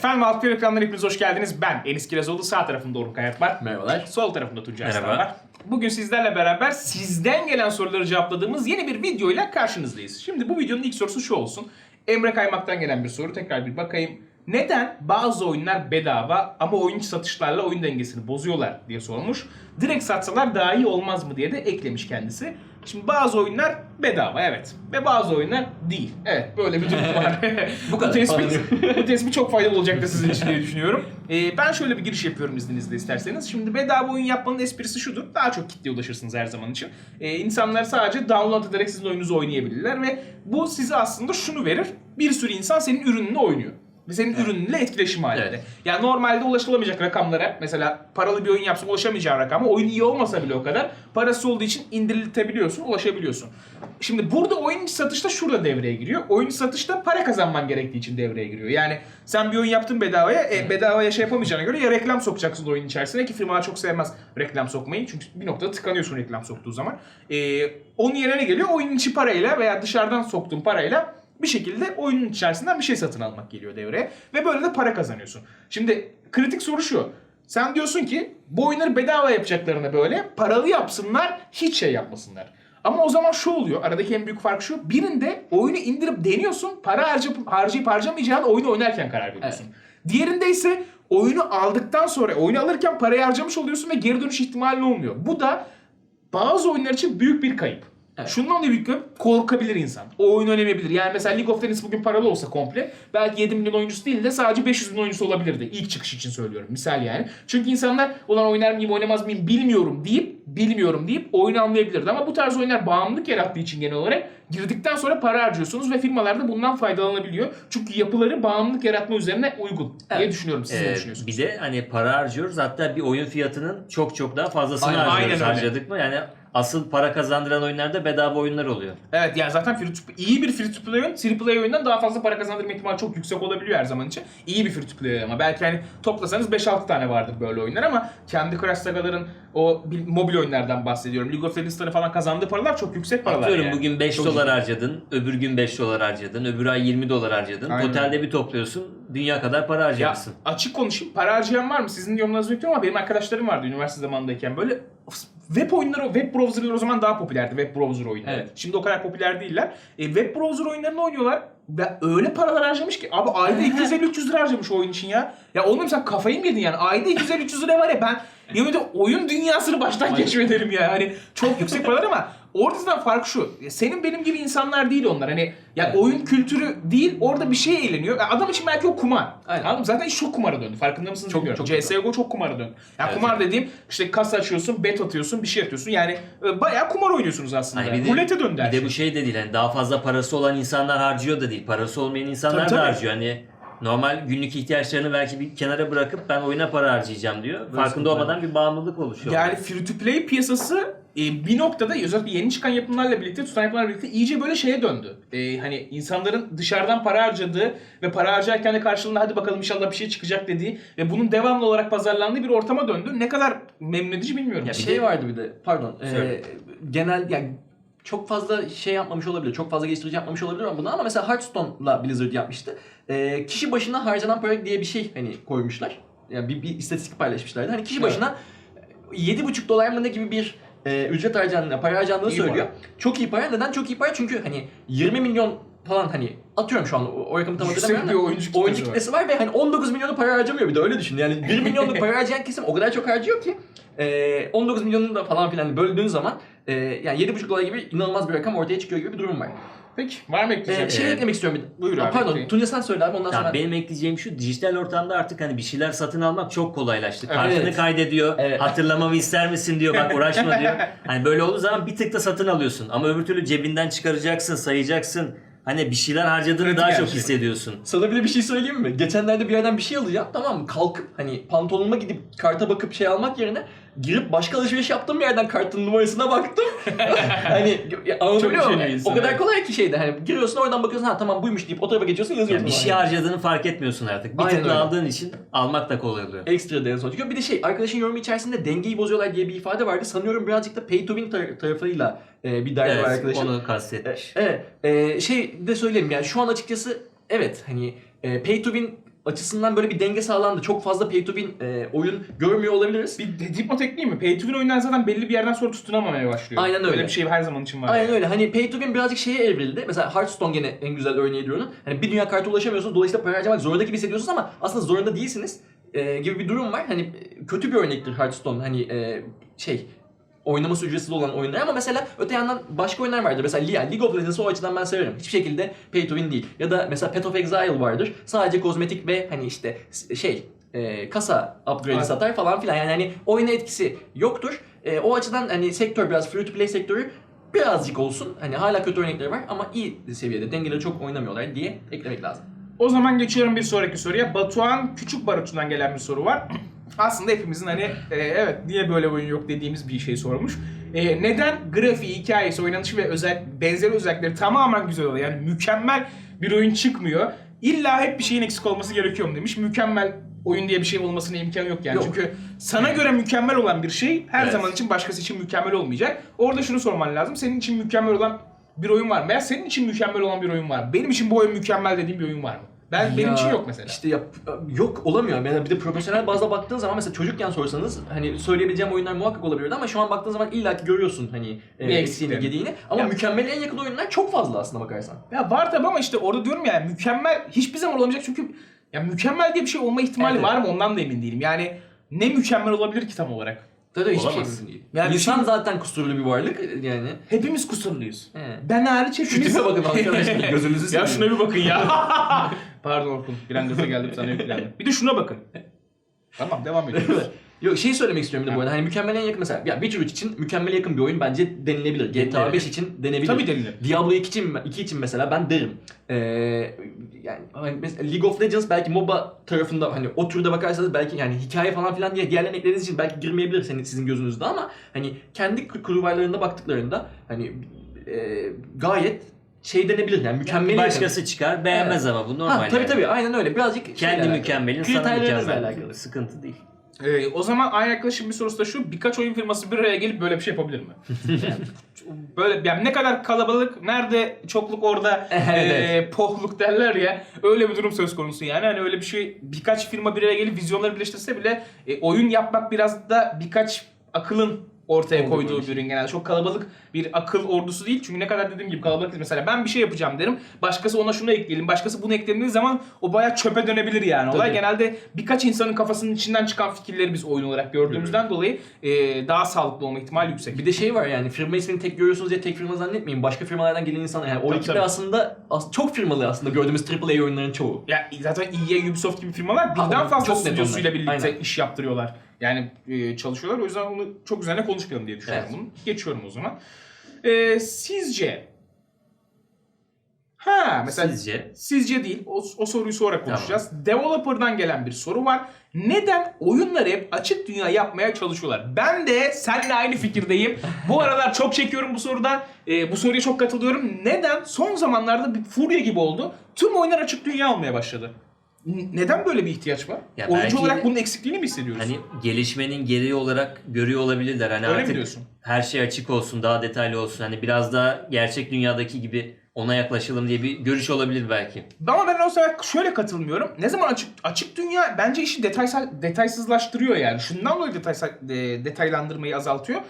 Efendim alt bir ekranlara hepiniz hoş geldiniz. Ben Enis Kirazoğlu. Sağ tarafımda Orhun Kayat var. Merhabalar. Sol tarafımda Tuncay Arslan Merhaba. var. Bugün sizlerle beraber sizden gelen soruları cevapladığımız yeni bir videoyla karşınızdayız. Şimdi bu videonun ilk sorusu şu olsun. Emre Kaymak'tan gelen bir soru. Tekrar bir bakayım. Neden bazı oyunlar bedava ama oyun satışlarla oyun dengesini bozuyorlar diye sormuş. Direkt satsalar daha iyi olmaz mı diye de eklemiş kendisi. Şimdi bazı oyunlar bedava evet ve bazı oyunlar değil. Evet böyle bir durum var. bu, kadar. tespit, bu tespit çok faydalı olacaktır sizin için diye düşünüyorum. Ee, ben şöyle bir giriş yapıyorum izninizle isterseniz. Şimdi bedava oyun yapmanın esprisi şudur. Daha çok kitleye ulaşırsınız her zaman için. Ee, insanlar sadece download ederek sizin oyununuzu oynayabilirler ve bu size aslında şunu verir. Bir sürü insan senin ürününü oynuyor. Ve senin ürününle etkileşim halinde. Evet. Yani normalde ulaşılamayacak rakamlara mesela paralı bir oyun yapsan ulaşamayacağın rakama oyun iyi olmasa bile o kadar parası olduğu için indiriltebiliyorsun, ulaşabiliyorsun. Şimdi burada oyun satışta şurada devreye giriyor. Oyun satışta para kazanman gerektiği için devreye giriyor. Yani sen bir oyun yaptın bedavaya, e, bedavaya şey yapamayacağına göre ya reklam sokacaksın oyun içerisine ki firmalar çok sevmez reklam sokmayı. Çünkü bir noktada tıkanıyorsun reklam soktuğu zaman. E, onun yerine ne geliyor? Oyunun içi parayla veya dışarıdan soktuğun parayla bir şekilde oyunun içerisinden bir şey satın almak geliyor devreye. Ve böyle de para kazanıyorsun. Şimdi kritik soru şu. Sen diyorsun ki bu oyunları bedava yapacaklarına böyle paralı yapsınlar hiç şey yapmasınlar. Ama o zaman şu oluyor. Aradaki en büyük fark şu. Birinde oyunu indirip deniyorsun. Para harcayıp, harcayıp harcamayacağını oyunu oynarken karar veriyorsun. Diğerinde ise oyunu aldıktan sonra oyunu alırken parayı harcamış oluyorsun ve geri dönüş ihtimalin olmuyor. Bu da bazı oyunlar için büyük bir kayıp. Evet. Şundan dolayı büyük kayıp korkabilir insan. O oyunu oynamayabilir. Yani mesela League of Legends bugün paralı olsa komple belki 7 milyon oyuncusu değil de sadece 500 bin oyuncusu olabilirdi. İlk çıkış için söylüyorum. Misal yani. Çünkü insanlar ulan oynar mıyım oynamaz mıyım bilmiyorum deyip bilmiyorum deyip oyunu anlayabilirdi. Ama bu tarz oyunlar bağımlılık yarattığı için genel olarak girdikten sonra para harcıyorsunuz ve firmalar da bundan faydalanabiliyor. Çünkü yapıları bağımlılık yaratma üzerine uygun diye Evet. düşünüyorum. Siz ne Ee, düşünüyorsunuz? bir de hani para harcıyoruz hatta bir oyun fiyatının çok çok daha fazlasını Aynen, harcıyoruz. aynen. Harcadık mı yani asıl para kazandıran oyunlarda bedava oyunlar oluyor. Evet yani zaten free to, iyi bir free to play oyun AAA oyundan daha fazla para kazandırma ihtimali çok yüksek olabiliyor her zaman için. İyi bir free to play ama belki hani toplasanız 5-6 tane vardır böyle oyunlar ama kendi Crush Saga'ların o mobil oyunlardan bahsediyorum. League of Legends'ların falan kazandığı paralar çok yüksek paralar Atıyorum yani. bugün 5 Çok dolar ciddi. harcadın, öbür gün 5 dolar harcadın, öbür ay 20 dolar harcadın. Aynen. Totalde bir topluyorsun, dünya kadar para Ya harcamışsın. açık konuşayım. Para harcayan var mı? Sizin yorumlarınızı bekliyorum ama benim arkadaşlarım vardı üniversite zamanındayken. Böyle web oyunları, web browserları o zaman daha popülerdi. Web browser oyunları. Evet. Şimdi o kadar popüler değiller. E, web browser oyunlarını oynuyorlar. Ve öyle paralar harcamış ki. Abi ayda 250-300 lira harcamış oyun için ya. Ya oğlum sen kafayı mı yedin yani? Ayda 250-300 lira var ya ben yemin ediyorum oyun dünyasını baştan keşfederim ya. Hani çok yüksek paralar ama ortadan fark şu. Senin benim gibi insanlar değil onlar. Hani ya Evet. oyun kültürü değil orada bir şey eğleniyor. Adam için belki o kumar. Aynen. Anladın mı? Zaten iş çok kumara döndü. Farkında mısınız Çok, bilmiyorum. çok CSGO çok kumara döndü. Ya Evet. kumar dediğim işte kasa açıyorsun, bet atıyorsun, bir şey atıyorsun. Yani e, bayağı kumar oynuyorsunuz aslında. De- Rulete döndü her Bir de şey. bu şey de değil hani daha fazla parası olan insanlar harcıyor da değil. Parası olmayan insanlar Tabii, tabii. da harcıyor. Hani normal günlük ihtiyaçlarını belki bir kenara bırakıp ben oyuna para harcayacağım diyor. Farkında olmadan bir bağımlılık oluşuyor. Yani free to play piyasası e, bir noktada özellikle yeni çıkan yapımlarla birlikte, tutan yapımlarla birlikte iyice böyle şeye döndü. E, hani insanların dışarıdan para harcadığı ve para harcarken de karşılığında hadi bakalım inşallah bir şey çıkacak dediği ve bunun devamlı olarak pazarlandığı bir ortama döndü. Ne kadar memnun edici bilmiyorum. Ya şey vardı bir de pardon. e, genel yani çok fazla şey yapmamış olabilir. Çok fazla geliştirici yapmamış olabilir ama bunu ama mesela Hearthstone'la Blizzard yapmıştı. E, kişi başına harcanan para diye bir şey hani koymuşlar. Yani bir, bir istatistik paylaşmışlardı. Hani kişi Evet. başına 7,5 dolar mı ne gibi bir e, ücret harcandığını, para harcandığını İyi söylüyor. Çok iyi para. Neden çok iyi para? Çünkü hani 20 milyon falan hani atıyorum şu an o, rakamı tam hatırlamıyorum da oyuncu kitlesi oyuncu var. kitlesi var ve hani 19 milyonu para harcamıyor bir de öyle düşün. Yani 1 milyonluk para harcayan kesim o kadar çok harcıyor ki e, 19 milyonunu da falan filan böldüğün zaman e, yani 7,5 dolar gibi inanılmaz bir rakam ortaya çıkıyor gibi bir durum var. Peki var mı ekleyeceğim? E, şey Evet. eklemek istiyorum bir de. Buyur Aa, abi, Pardon. Tunca sen söyle abi ondan Ya sonra. benim ekleyeceğim şu dijital ortamda artık hani bir şeyler satın almak çok kolaylaştı. Evet. Kartını kaydediyor. Evet. Hatırlamamı ister misin diyor. Bak uğraşma diyor. Hani böyle olduğu zaman bir tıkta satın alıyorsun. Ama öbür türlü cebinden çıkaracaksın, sayacaksın. Hani bir şeyler harcadığını Pratik daha her çok şey. hissediyorsun. Sana bile bir şey söyleyeyim mi? Geçenlerde bir yerden bir şey alacağım tamam mı? Kalkıp hani pantolonuma gidip karta bakıp şey almak yerine girip başka alışveriş yaptığım yerden kartın numarasına baktım. hani anlatabiliyor muyum? üşeniyor O kadar kolay ki şeyde hani giriyorsun oradan bakıyorsun ha tamam buymuş deyip o tarafa geçiyorsun yazıyorsun. Yani bir şey harcadığını fark etmiyorsun artık. Bir tıkla aldığın için almak da kolay oluyor. Ekstra sonuç çıkıyor. Bir de şey arkadaşın yorumu içerisinde dengeyi bozuyorlar diye bir ifade vardı. Sanıyorum birazcık da pay to win tar- tarafıyla e, bir derdi var Evet, arkadaşın. onu E, kastetmiş. Evet. E, şey de söyleyelim yani şu an açıkçası evet hani e, pay to win açısından böyle bir denge sağlandı. Çok fazla pay to win e, oyun görmüyor olabiliriz. Bir de- dipnot ekleyeyim mi? Pay to win oyundan zaten belli bir yerden sonra tutunamamaya başlıyor. Aynen öyle. Böyle bir şey her zaman için var. Aynen öyle. Hani pay to win birazcık şeye evrildi. Mesela Hearthstone gene en güzel örneği diyorum. Hani bir dünya kartı ulaşamıyorsunuz. Dolayısıyla para harcamak zorunda gibi hissediyorsunuz ama aslında zorunda değilsiniz. e, gibi bir durum var. Hani e, kötü bir örnektir Hearthstone. Hani e, şey oynaması ücretsiz olan oyunlar ama mesela öte yandan başka oyunlar vardır. Mesela Lia, League of Legends'ı o açıdan ben severim. Hiçbir şekilde pay to win değil. Ya da mesela Path of Exile vardır. Sadece kozmetik ve hani işte şey e, kasa upgrade'i Aynen. satar falan filan. Yani hani oyuna etkisi yoktur. E, o açıdan hani sektör biraz free to play sektörü birazcık olsun. Hani hala kötü örnekleri var ama iyi seviyede. Dengeleri çok oynamıyorlar diye eklemek lazım. O zaman geçiyorum bir sonraki soruya. Batuhan Küçük Barutçu'dan gelen bir soru var. Aslında hepimizin hani e, evet niye böyle oyun yok dediğimiz bir şey sormuş. E, neden grafiği, hikayesi, oynanışı ve özel benzeri özellikleri tamamen güzel oluyor? Yani mükemmel bir oyun çıkmıyor. İlla hep bir şeyin eksik olması gerekiyor mu demiş. Mükemmel oyun diye bir şey olmasına imkanı yok yani. Yok. Çünkü sana göre mükemmel olan bir şey her Evet. zaman için başkası için mükemmel olmayacak. Orada şunu sorman lazım. Senin için mükemmel olan bir oyun var mı? Veya senin için mükemmel olan bir oyun var mı? Benim için bu oyun mükemmel dediğim bir oyun var mı? Ben benim Ya, için yok mesela. İşte yap, yok olamıyor. Yani bir de profesyonel bazda baktığın zaman mesela çocukken sorsanız hani söyleyebileceğim oyunlar muhakkak olabilirdi ama şu an baktığın zaman illaki görüyorsun hani e, eksiğini, gediğini. Ama Ya- mükemmel en yakın oyunlar çok fazla aslında bakarsan. Ya var tabi ama işte orada diyorum ya mükemmel hiçbir zaman olamayacak çünkü ya mükemmel diye bir şey olma ihtimali Evet. var mı ondan da emin değilim. Yani ne mükemmel olabilir ki tam olarak? Tabii hiçbir şey Olamaz. değil. Yani İnsan şimdi- zaten kusurlu bir varlık yani. Hepimiz kusurluyuz. He. Ben hariç hepimiz... tipe bakın arkadaşlar, gözünüzü Ya seveyim. şuna bir bakın ya. Pardon Orkun. Bir an gaza geldim sana yüklendim. Bir de şuna bakın. Tamam devam ediyoruz. Yok şey söylemek istiyorum bir de bu arada. Hani mükemmel en yakın mesela. Ya Witcher 3 için mükemmele yakın bir oyun bence denilebilir. GTA Evet. 5 için denebilir. Tabii denilir. Diablo 2 için, 2 için mesela ben derim. Ee, yani hani mesela League of Legends belki MOBA tarafında hani o türde bakarsanız belki yani hikaye falan filan diye diğerlerini eklediğiniz için belki girmeyebilir senin sizin gözünüzde ama hani kendi kurvarlarında baktıklarında hani e, gayet şey denebilir yani mükemmel Başkası çıkar beğenmez ama bu normal. Ha, tabii yani. tabii aynen öyle. Birazcık şeyle Kendi alakalı. mükemmelin sana Kriterlerinizle mükemmel. alakalı. Sıkıntı değil. Ee, o zaman aynı arkadaşım bir sorusu da şu. Birkaç oyun firması bir araya gelip böyle bir şey yapabilir mi? böyle yani ne kadar kalabalık, nerede çokluk orada Evet, e, pohluk derler ya. Öyle bir durum söz konusu yani. Hani öyle bir şey birkaç firma bir araya gelip vizyonları birleştirse bile e, oyun yapmak biraz da birkaç akılın ortaya Olduğu koyduğu bir bir ürün genelde. Çok kalabalık bir akıl ordusu değil. Çünkü ne kadar dediğim gibi kalabalık değil. Mesela ben bir şey yapacağım derim. Başkası ona şunu ekleyelim. Başkası bunu eklediği zaman o bayağı çöpe dönebilir yani. Olay Tabii. genelde birkaç insanın kafasının içinden çıkan fikirleri biz oyun olarak gördüğümüzden dolayı e, daha sağlıklı olma ihtimali yüksek. Bir de şey var yani firma ismini tek görüyorsunuz diye tek firma zannetmeyin. Başka firmalardan gelen insan yani o Tabii, ekipler tabii. aslında as- çok firmalı aslında gördüğümüz AAA oyunların çoğu. Ya zaten EA, Ubisoft gibi firmalar birden Aynen, fazla çok net stüdyosuyla birlikte Aynen. iş yaptırıyorlar. Yani e, çalışıyorlar. O yüzden onu çok üzerine konuşmayalım diye düşünüyorum Evet. bunu. Geçiyorum o zaman. E, sizce Ha mesela Sizce? Sizce değil. O, o soruyu sonra konuşacağız. Developer'dan gelen bir soru var. Neden oyunları hep açık dünya yapmaya çalışıyorlar? Ben de seninle aynı fikirdeyim. Bu aralar çok çekiyorum bu sorudan. Ee, bu soruya çok katılıyorum. Neden? Son zamanlarda bir furya gibi oldu. Tüm oyunlar açık dünya olmaya başladı. Neden böyle bir ihtiyaç var? Ya Oyuncu belki- olarak bunun eksikliğini mi hissediyoruz? Hani gelişmenin gereği olarak görüyor olabilirler. Hani Öyle mi artık diyorsun? her şey açık olsun, daha detaylı olsun. Hani biraz daha gerçek dünyadaki gibi ona yaklaşalım diye bir görüş olabilir belki. Ama ben o sefer şöyle katılmıyorum. Ne zaman açık açık dünya bence işi detaysal detaysızlaştırıyor yani. Şundan dolayı detaysal, de- detaylandırmayı azaltıyor.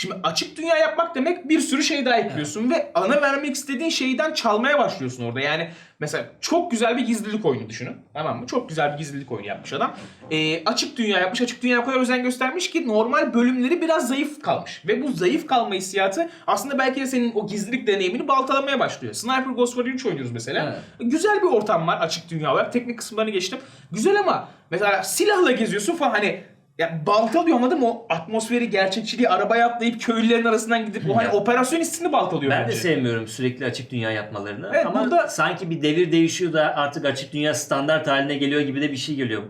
Şimdi açık dünya yapmak demek bir sürü şey daha ekliyorsun ve ana vermek istediğin şeyden çalmaya başlıyorsun orada. Yani mesela çok güzel bir gizlilik oyunu düşünün. Tamam mı? Çok güzel bir gizlilik oyunu yapmış adam. Ee, açık dünya yapmış. Açık dünya o kadar özen göstermiş ki normal bölümleri biraz zayıf kalmış. Ve bu zayıf kalma hissiyatı aslında belki de senin o gizlilik deneyimini baltalamaya başlıyor. Sniper Ghost Warrior 3 oynuyoruz mesela. Güzel bir ortam var açık dünya olarak. Teknik kısımlarını geçtim. Güzel ama mesela silahla geziyorsun falan hani ya baltalıyor anladın mı? O atmosferi, gerçekçiliği, arabaya atlayıp köylülerin arasından gidip o hani operasyon hissini baltalıyor Ben bence. de sevmiyorum sürekli açık dünya yapmalarını. Evet, Ama burada- sanki bir devir değişiyor da artık açık dünya standart haline geliyor gibi de bir şey geliyor.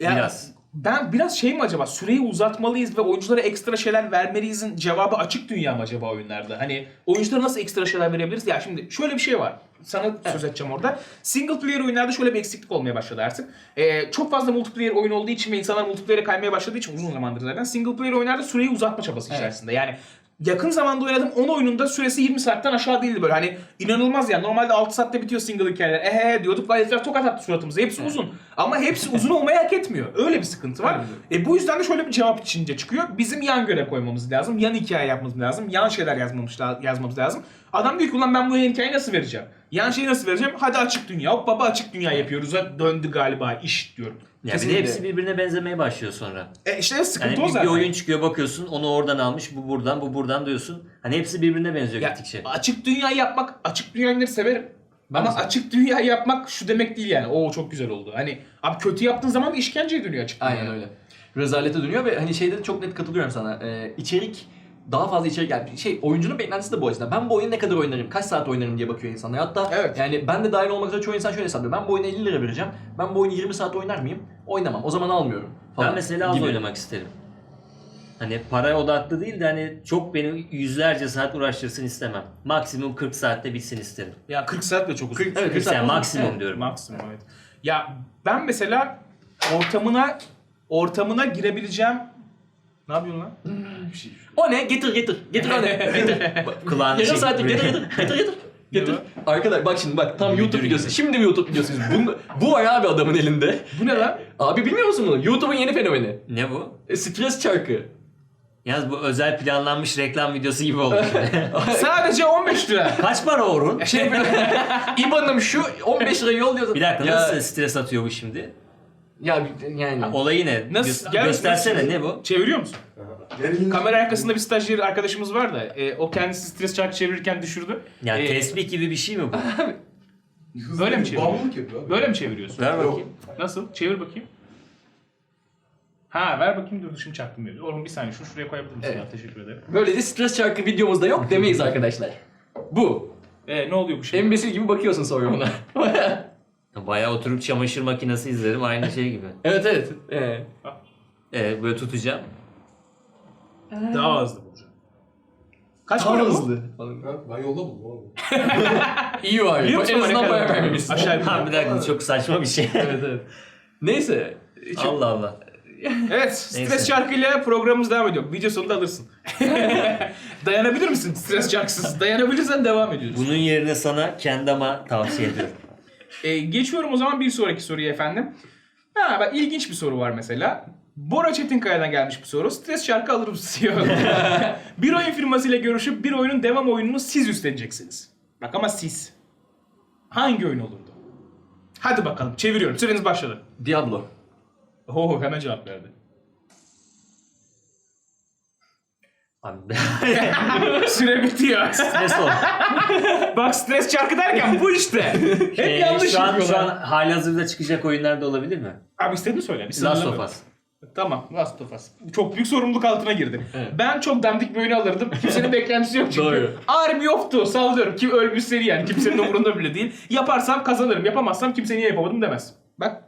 Ya, Biraz. Ben biraz şey mi acaba süreyi uzatmalıyız ve oyunculara ekstra şeyler vermeliyizin cevabı açık dünya mı acaba oyunlarda? Hani oyunculara nasıl ekstra şeyler verebiliriz? Ya şimdi şöyle bir şey var. Sana söz edeceğim orada. Single player oyunlarda şöyle bir eksiklik olmaya başladı artık. Ee, çok fazla multiplayer oyun olduğu için ve insanlar multiplayer'e kaymaya başladığı için uzun zamandır zaten single player oyunlarda süreyi uzatma çabası Evet. içerisinde. Yani yakın zamanda oynadığım 10 oyununda süresi 20 saatten aşağı değildi böyle. Hani inanılmaz yani. Normalde 6 saatte bitiyor single hikayeler. Ehe diyorduk. Herifler tokat attı suratımıza. Hepsi uzun. Ama hepsi uzun olmayı hak etmiyor. Öyle bir sıkıntı var. E bu yüzden de şöyle bir cevap içince çıkıyor. Bizim yan görev koymamız lazım. Yan hikaye yapmamız lazım. Yan şeyler yazmamız, yazmamız lazım. Adam diyor ki ulan ben bu yan hikayeyi nasıl vereceğim? Yan şeyi nasıl vereceğim? Hadi açık dünya. Hop baba açık dünya yapıyoruz. Ha, Döndü galiba iş diyorum. Ya bir de Kesinlikle. hepsi birbirine benzemeye başlıyor sonra. E işte Yani sıkıntı o bir, bir zaten. oyun çıkıyor bakıyorsun onu oradan almış bu buradan bu buradan diyorsun. Hani hepsi birbirine benziyor Ya, gittikçe. açık dünya yapmak, açık dünyayı severim. Ben Ama de severim. açık dünya yapmak şu demek değil yani. Oo çok güzel oldu. Hani abi kötü yaptığın zaman da işkenceye dönüyor açık dünya. Aynen öyle. Rezalete dönüyor ve hani şeyde de çok net katılıyorum sana. Ee, içerik daha fazla içerik yani şey oyuncunun beklentisi de bu açıdan. Ben bu oyunu ne kadar oynarım, kaç saat oynarım diye bakıyor insanlar. Hatta Evet. yani ben de dahil olmak üzere çoğu insan şöyle hesaplıyor. Ben bu oyunu 50 lira vereceğim. Ben bu oyunu 20 saat oynar mıyım? Oynamam. O zaman almıyorum. Falan Ben mesela az gibi. oynamak isterim. Hani para odaklı değil de hani çok beni yüzlerce saat uğraştırsın istemem. Maksimum 40 saatte bitsin isterim. Ya 40 saat de çok uzun. 40 evet, 40 Yani saat maksimum Evet. diyorum. Maksimum evet. Ya ben mesela ortamına ortamına girebileceğim ne yapıyorsun lan? O ne? Getir getir. Getir o ne? Getir. Kulağını Yarım saatlik böyle- getir getir. Getir getir. Getir. Arkadaş bak şimdi bak tam YouTube videosu. Şimdi bir YouTube videosu. Bu, bu var abi adamın elinde. Bu ne lan? Abi bilmiyor musun bunu? YouTube'un yeni fenomeni. Ne bu? E, stres çarkı. Yalnız bu özel planlanmış reklam videosu gibi oldu. Sadece 15 lira. Kaç para Orhun? Şey böyle İBAN'ım şu 15 lira yolluyor. Bir dakika ya, nasıl stres atıyor bu şimdi? Ya yani. Olayı ne? Nasıl? Gö- Gel- göstersene ne bu? Çeviriyor musun? Kamera arkasında bir stajyer arkadaşımız var da e, o kendisi stres çarkı çevirirken düşürdü. Yani E, tesbih gibi bir şey mi bu? Böyle mi çeviriyor? Bağımlılık yapıyor abi. Böyle mi çeviriyorsun? Ver bakayım. Nasıl? Çevir bakayım. Ha ver bakayım dur dışım çaktım böyle. Oğlum bir saniye şunu şuraya koyabilir misin? Evet. Ya, teşekkür ederim. Böylece stres çarkı videomuzda yok demeyiz arkadaşlar. Bu. E ne oluyor bu şey? Embesil gibi bakıyorsun sonra ona. Bayağı oturup çamaşır makinesi izlerim aynı şey gibi. evet evet. Ee, Ee, böyle tutacağım. Daha hızlı bulacağım. Kaç para bu? Ben yolda buldum oğlum. İyi var. Biliyor musun En azından bayağı vermemişsin. Aşağı Ha bir dakika çok saçma bir şey. evet evet. Neyse. Çok- Allah Allah. Evet, stres şarkıyla programımız devam ediyor. Video sonunda alırsın. Dayanabilir misin stres şarkısız? Dayanabilirsen devam ediyoruz. Bunun yerine sana kendama tavsiye ediyorum. Ee, geçiyorum o zaman bir sonraki soruya efendim. Ha bak ilginç bir soru var mesela. Bora Çetinkaya'dan gelmiş bir soru. Stres şarkı alır mısın diyor. bir oyun firmasıyla görüşüp bir oyunun devam oyununu siz üstleneceksiniz. Bak ama siz. Hangi oyun olurdu? Hadi bakalım çeviriyorum. Süreniz başladı. Diablo. Oo hemen cevap verdi. Abi Süre bitiyor. stres ol. Bak stres şarkı derken bu işte. Hep Ee, yanlış şu an, şu yapıyorlar. an hali hazırda çıkacak oyunlar da olabilir mi? Abi istediğini söyle. Bir Last sınırlama. of Us. Tamam Last of Us. Çok büyük sorumluluk altına girdim. Evet. Ben çok dandik bir oyunu alırdım. Kimsenin beklentisi yok çünkü. Doğru. Ağrım yoktu sallıyorum. Kim ölmüş seri yani. Kimsenin umurunda bile değil. Yaparsam kazanırım. Yapamazsam kimse niye yapamadım demez. Bak.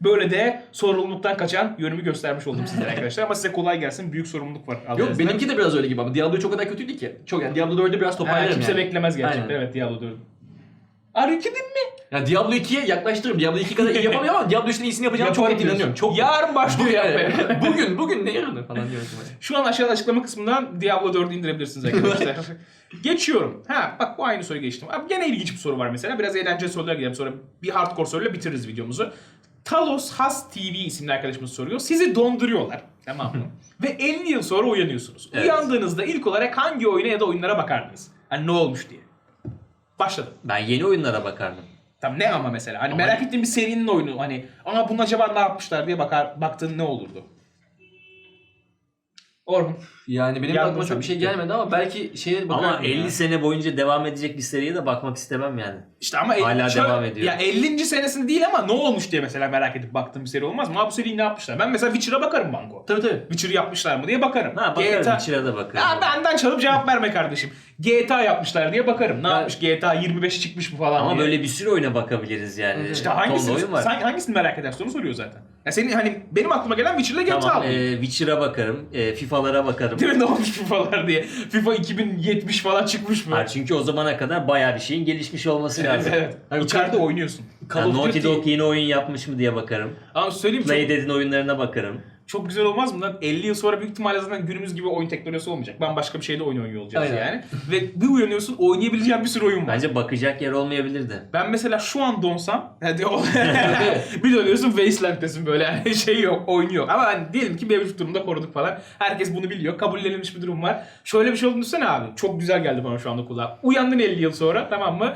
Böyle de sorumluluktan kaçan yönümü göstermiş oldum sizlere arkadaşlar. Ama size kolay gelsin. Büyük sorumluluk var. Yok benimki de biraz öyle gibi ama Diablo çok kadar kötüydü ki. Çok yani Diablo 4'ü biraz toparlarım kimse yani. beklemez gerçekten. Aynen. Evet Diablo 4. Are you kidding me? Yani Diablo 2'ye yaklaştırırım. Diablo 2 kadar iyi yapamıyor ama Diablo 3'ün iyisini yapacağım çok net inanıyorum. Çok Yarın başlıyor yapmaya. bugün bugün ne yarını falan diyorum. Şu an aşağıda açıklama kısmından Diablo 4'ü indirebilirsiniz arkadaşlar. Geçiyorum. Ha bak bu aynı soruyu geçtim. Abi gene ilginç bir soru var mesela. Biraz eğlenceli sorulara gidelim. Sonra bir hardcore soruyla bitiririz videomuzu. Talos Has TV isimli arkadaşımız soruyor. Sizi donduruyorlar. Tamam mı? Ve 50 yıl sonra uyanıyorsunuz. Evet. Uyandığınızda ilk olarak hangi oyuna ya da oyunlara bakardınız? Hani ne olmuş diye. Başladım. Ben yeni oyunlara bakardım. Tamam ne ama mesela? Hani Ama- merak ettiğim bir serinin oyunu. Hani ama bunun acaba ne yapmışlar diye bakar, baktığın ne olurdu? Orhun. Yani benim aklıma çok bir şey gelmedi ama belki şeye bakarım Ama 50 ya. sene boyunca devam edecek bir seriye de bakmak istemem yani. İşte ama Hala şöyle- devam ediyor. Ya 50. senesinde değil ama ne olmuş diye mesela merak edip baktığım bir seri olmaz mı? Ha bu seriyi ne yapmışlar? Ben mesela Witcher'a bakarım banko. Tabii tabii. Witcher yapmışlar mı diye bakarım. Ha bakarım GTA... içine de bakarım. Ha benden çalıp cevap verme kardeşim. GTA yapmışlar diye bakarım. Ne Ben- yapmış GTA 25 çıkmış mı falan Ama diye. böyle bir sürü oyuna bakabiliriz yani. İşte hangisini, oyun var. sen hangisini merak edersin onu soruyor zaten. Ya senin hani benim aklıma gelen Witcher'la GTA Tamam, e, Witcher'a bakarım, e, FIFA'lara bakarım. Değil mi ne olmuş FIFA'lar diye. FIFA 2070 falan çıkmış mı? Ha, çünkü o zamana kadar bayağı bir şeyin gelişmiş olması lazım. evet. Hani İçeride oynuyorsun. Call of Naughty Duty Dog yeni oyun yapmış mı diye bakarım. Ama söyleyeyim çok... Playdad'in oyunlarına bakarım. Çok güzel olmaz mı lan? 50 yıl sonra büyük ihtimalle zaten günümüz gibi oyun teknolojisi olmayacak. Bambaşka bir şeyde oyun oynuyor olacağız Aynen. yani. Ve bir uyanıyorsun oynayabileceğin bir sürü oyun var. Bence bakacak yer olmayabilirdi. Ben mesela şu an donsam hadi o bir dönüyorsun Wasteland'desin böyle yani şey yok, oyun yok. Ama hani diyelim ki mevcut durumda koruduk falan. Herkes bunu biliyor. Kabullenilmiş bir durum var. Şöyle bir şey olduğunu düşünsene abi. Çok güzel geldi bana şu anda kulağa. Uyandın 50 yıl sonra tamam mı?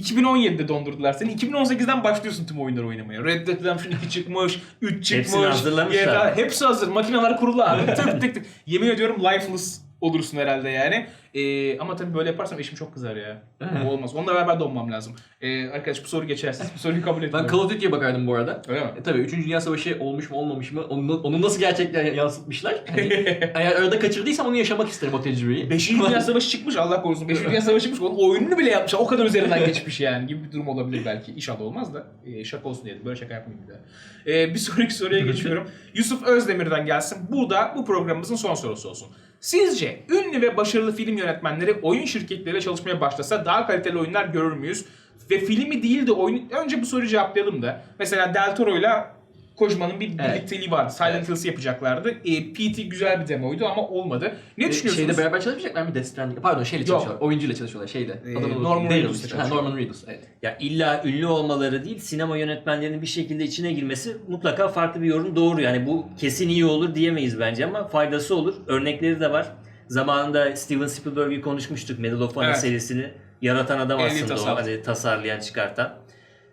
2017'de dondurdular seni. 2018'den başlıyorsun tüm oyunları oynamaya. Red Dead Redemption 2 çıkmış, 3 çıkmış. Hepsini hazırlamışlar. GTA hepsi hazır. Makineler kurulu abi. tık tık tık. Yemin ediyorum lifeless olursun herhalde yani. Ee, ama tabii böyle yaparsam eşim çok kızar ya. Bu olmaz. Onunla beraber donmam lazım. Ee, arkadaş bu soru geçersiz. Bu soruyu kabul Ben etmiyorum. Call of Duty'ye bakardım bu arada. Öyle mi? E tabii 3. Dünya Savaşı olmuş mu olmamış mı onu, onu nasıl gerçekten yansıtmışlar? Hani, eğer arada kaçırdıysam onu yaşamak isterim o tecrübeyi. Beşinci Dünya Savaşı çıkmış Allah korusun. Beşinci Dünya Savaşı çıkmış. Onun oyununu bile yapmışlar. O kadar üzerinden geçmiş yani gibi bir durum olabilir belki. İnşallah olmaz da. Ee, şaka olsun diye. Böyle şaka yapmayayım bir daha. Ee, bir sonraki soruya geçiyorum. Yusuf Özdemir'den gelsin. Bu da bu programımızın son sorusu olsun. Sizce ünlü ve başarılı film yönetmenleri oyun şirketleriyle çalışmaya başlasa daha kaliteli oyunlar görür müyüz? Ve filmi değil de oyunu... Önce bu soruyu cevaplayalım da. Mesela Del Toro'yla Kojima'nın bir Evet. birlikteliği vardı. Silent Evet. Hills'ı yapacaklardı. E, PT güzel bir demoydu ama olmadı. Ne E, düşünüyorsunuz? Şeyde beraber çalışmayacaklar mı Death Stranding? Pardon şeyle Yok. çalışıyorlar. Oyuncuyla çalışıyorlar şeyde. Ee, Adamın Norman Daniels. Reedus'la Ha, çalışıyor. Norman Reedus evet. Ya illa ünlü olmaları değil, sinema yönetmenlerinin bir şekilde içine girmesi mutlaka farklı bir yorum doğru. Yani bu kesin iyi olur diyemeyiz bence ama faydası olur. Örnekleri de var. Zamanında Steven Spielberg'i konuşmuştuk. Medal of Honor Evet. serisini yaratan adam aslında o. tasarladı. Hani tasarlayan, çıkartan.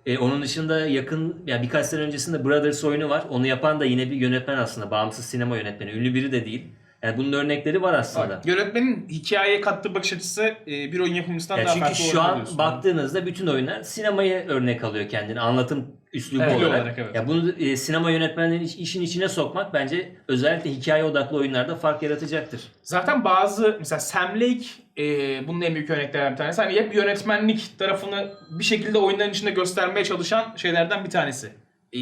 E, onun dışında yakın, yani birkaç sene öncesinde Brothers oyunu var. Onu yapan da yine bir yönetmen aslında. Bağımsız sinema yönetmeni. Ünlü biri de değil. Yani bunun örnekleri var aslında. Yönetmenin hikayeye kattığı bakış açısı e, bir oyun yapımcısından Ya daha çünkü farklı şu olabilir an baktığınızda bütün oyunlar sinemaya örnek alıyor kendini. Anlatım üslubu Evet, olarak. olarak, evet. Ya bunu e, sinema yönetmenlerinin iş- işin içine sokmak bence özellikle hikaye odaklı oyunlarda fark yaratacaktır. Zaten bazı mesela Sam Lake e, bunun en büyük örneklerinden bir tanesi. Hani hep yönetmenlik tarafını bir şekilde oyunların içinde göstermeye çalışan şeylerden bir tanesi. E,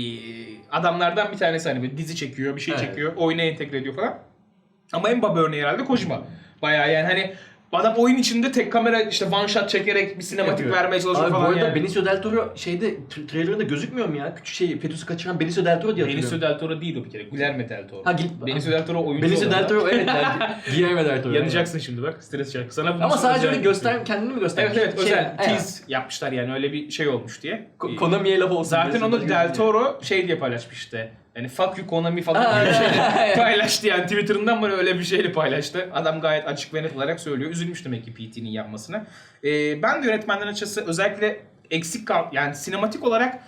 adamlardan bir tanesi hani bir dizi çekiyor, bir şey Evet. çekiyor, oyuna entegre ediyor falan. Ama en baba örneği herhalde Kojima. Bayağı yani hani adam oyun içinde tek kamera işte one shot çekerek bir sinematik Yapıyor. vermeye çalışıyor Abi bu falan arada yani. Benicio Del Toro şeyde tra- trailerında gözükmüyor mu ya? Küçük şey Petrus'u kaçıran Benicio Del Toro diye hatırlıyorum. Benicio Del Toro değil o bir kere. Guillermo Del Toro. Ha, Gil- Benicio Del Toro oyuncu Benicio Del. Toro evet. yani Guillermo Del Toro. Yanacaksın şimdi bak. Stres şarkı. Sana bunu Ama sadece özel öyle göster kendini mi Evet göstermiş? evet Şey, özel aynen. tease yapmışlar yani öyle bir şey olmuş diye. Ko- Konami'ye laf olsun. Zaten diyorsun. onu Del Toro şey diye paylaşmış işte. Yani fuck you Konami falan diye bir şey evet. paylaştı yani Twitter'ından bana öyle bir şeyle paylaştı. Adam gayet açık ve net olarak söylüyor. Üzülmüş demek ki PT'nin yapmasına. Ee, ben de yönetmenlerin açısı özellikle eksik kal yani sinematik olarak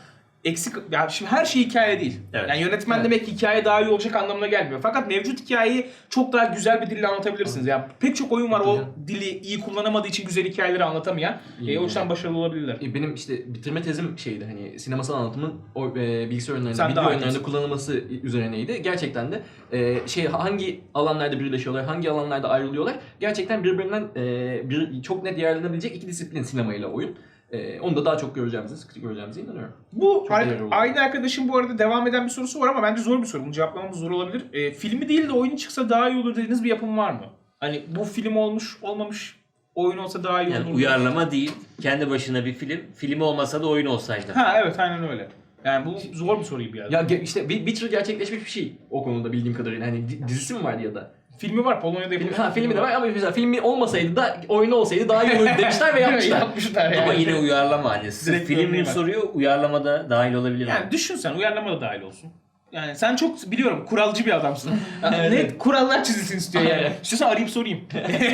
eksik yani şimdi her şey hikaye değil. Evet. Yani yönetmen Evet. demek hikaye daha iyi olacak anlamına gelmiyor. Fakat mevcut hikayeyi çok daha güzel bir dille anlatabilirsiniz. Yani pek çok oyun var o dili iyi kullanamadığı için güzel hikayeleri anlatamayan. E, o yüzden başarılı olabilirler. E, Benim işte bitirme tezim şeydi hani sinemasal anlatımın o, e, bilgisayar oyunlarında, Sen video oyunlarında iyisin. kullanılması üzerineydi. Gerçekten de e, şey hangi alanlarda birleşiyorlar, hangi alanlarda ayrılıyorlar. Gerçekten birbirinden e, bir, çok net yararlanabilecek iki disiplin sinemayla oyun. E, onu da daha çok göreceğimize, sıkıcı göreceğimize inanıyorum. Bu Çok ar- aynı arkadaşın bu arada devam eden bir sorusu var ama bence zor bir soru. Bunu cevaplamamız zor olabilir. E, filmi değil de oyunu çıksa daha iyi olur dediğiniz bir yapım var mı? Hani bu film olmuş, olmamış, oyun olsa daha iyi Yani olur. uyarlama değil, kendi başına bir film. Film olmasa da oyun olsaydı. Ha evet aynen öyle. Yani bu zor bir soru gibi yani. Ya ge- işte Wi- Witcher gerçekleşmiş bir şey o konuda bildiğim kadarıyla. Hani di- dizisi mi vardı ya da? Filmi var Polonya'da Film, yapılmış. ha filmi de var ama mesela filmi olmasaydı da oyunu olsaydı daha iyi olur demişler ve yapmışlar. yapmışlar yani. Ama yine uyarlama hani. Sırf Direkt film var. soruyor, uyarlamada dahil olabilir. mi? Yani düşün sen uyarlama da dahil olsun. Yani sen çok biliyorum kuralcı bir adamsın. Evet. Net kurallar çizilsin istiyor yani. İstiyorsan arayıp sorayım.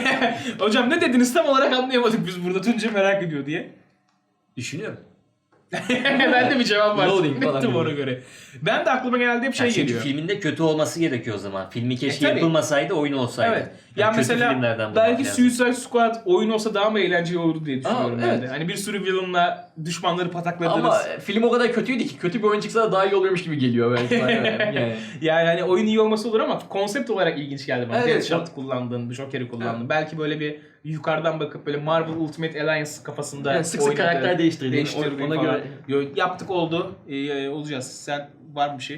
Hocam ne dediniz tam olarak anlayamadık biz burada. Tunca merak ediyor diye. Düşünüyorum. ben de bir cevap var. Loading falan gibi. ona göre. Ben de aklıma genelde hep şey Yani çünkü geliyor. filminde kötü olması gerekiyor o zaman. Filmi keşke tabii. yapılmasaydı, oyun olsaydı. Evet. Yani Ya kötü mesela belki. Suicide Squad oyun olsa daha mı eğlenceli olurdu diye düşünüyorum Aa, ben evet. de. Hani bir sürü villainla düşmanları patakladınız. Ama e, film o kadar kötüydü ki kötü bir oyun çıksa da daha iyi olurmuş gibi geliyor belki. yani. Yani hani oyun iyi olması olur ama konsept olarak ilginç geldi bana. Evet, Deadshot kullandın, Joker'i kullandın. Belki böyle bir yukarıdan bakıp böyle Marvel Ultimate Alliance kafasında Yani sık sık karakter değiştirdin Ona falan. göre- yaptık oldu. Ee, olacağız. Sen var mı bir şey?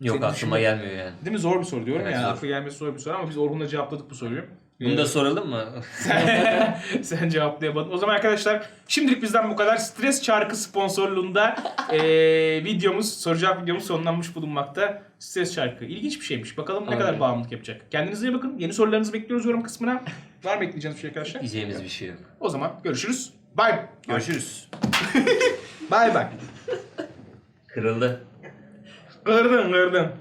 Yok Senin aklıma düşündüğün- gelmiyor yani. Değil mi? Zor bir soru diyorum Evet, ya. zor. Aklı gelmesi zor bir soru ama biz Orhun'la cevapladık bu soruyu. Bunu da soralım mı? Sen cevaplayamadın. O zaman arkadaşlar şimdilik bizden bu kadar. Stres Çarkı sponsorluğunda eee, videomuz, soru cevap videomuz sonlanmış bulunmakta. Stres Çarkı. İlginç bir şeymiş. Bakalım ne Aynen. kadar bağımlılık yapacak. Kendinize iyi bakın. Yeni sorularınızı bekliyoruz yorum kısmına. Var mı ekleyeceğiniz bir şey arkadaşlar? Diyeceğimiz bir şey yok. O zaman görüşürüz. Bye. Görüşürüz. Bye bye. Kırıldı. Kırdın kırdın.